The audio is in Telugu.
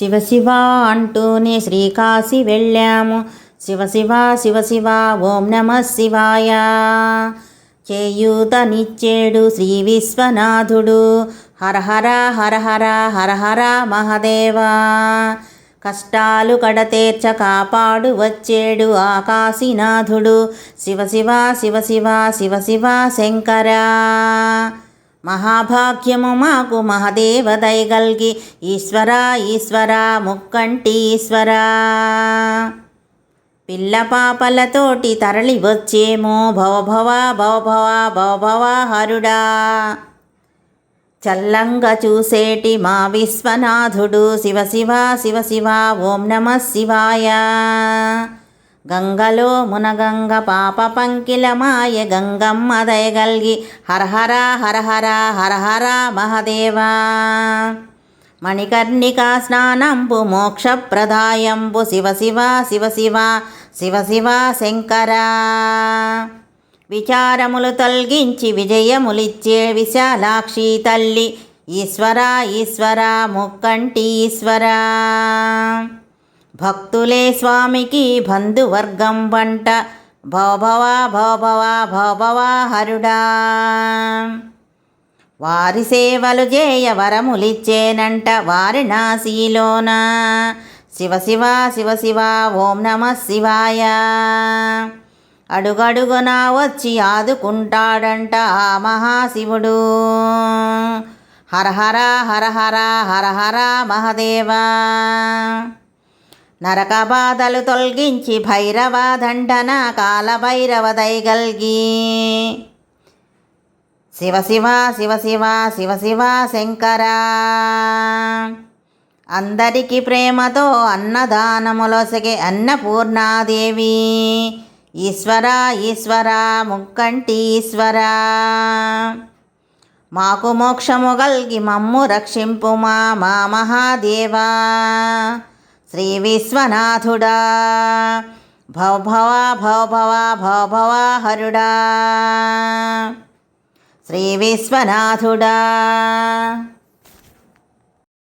శివ శివ అంటూనే శ్రీకాశి వెళ్ళాము. శివ శివ శివ శివ ఓం నమ శివాయ. చేయూతనిచ్చేడు శ్రీ విశ్వనాథుడు. హర హర హర హర హర హర మహదేవా. కష్టాలు కడతేర్చ కాపాడు వచ్చేడు ఆకాశీనాథుడు. శివ శివ శివ శివ శివ శివ శంకరా. మహాభాగ్యము మాకు మహదేవ దయగల్గి ఈశ్వరా ఈశ్వరా ముక్కంటి ఈశ్వరా. పిల్ల పాపలతోటి తరలి వచ్చేమో భవ భవ భవ హరుడా. చల్లంగా చూసేటి మా విశ్వనాథుడు శివ శివ శివ శివ ఓం నమ శివాయ. గంగలో మునగంగ పాప పంకిల మాయ గంగమ్మ దయగల్గి హరహర హరహర హరహర మహదేవా. మణికర్ణికా స్నానంబు మోక్షప్రదాయంబు శివ శివ శివ శివ శివ శివ శంకర. విచారములు తొలగించి విజయములిచ్చే విశాలాక్షి తల్లి ఈశ్వర ఈశ్వర ముక్కంటి ఈశ్వరా. భక్తులే స్వామికి బంధువర్గం వంట. భోభవా భోభవా భవభవ హరుడా. వారి సేవలు చేయ వరములిచ్చేనంట వారి నాశీలోన. శివ శివ శివ శివ ఓం నమ శివాయ. అడుగడుగునా వచ్చి ఆదుకుంటాడంట ఆ మహాశివుడు. హరహర హరహర హర మహదేవా. నరక బాధలు తొలగించి భైరవ దండన కాలభైరవ దయగల్గి శివ శివ శివ శివ శివ శివ శంకరా. అందరికి ప్రేమతో అన్నదానములొసగే అన్నపూర్ణాదేవి. ఈశ్వర ఈశ్వర ముక్కంటి ఈశ్వర. మాకు మోక్షము గల్గి మమ్ము రక్షింపుమా మా మహాదేవా. శ్రీ విశ్వనాథుడా భవ భవా భవ భవ భవ భవ హరుడా. శ్రీ విశ్వనాథుడా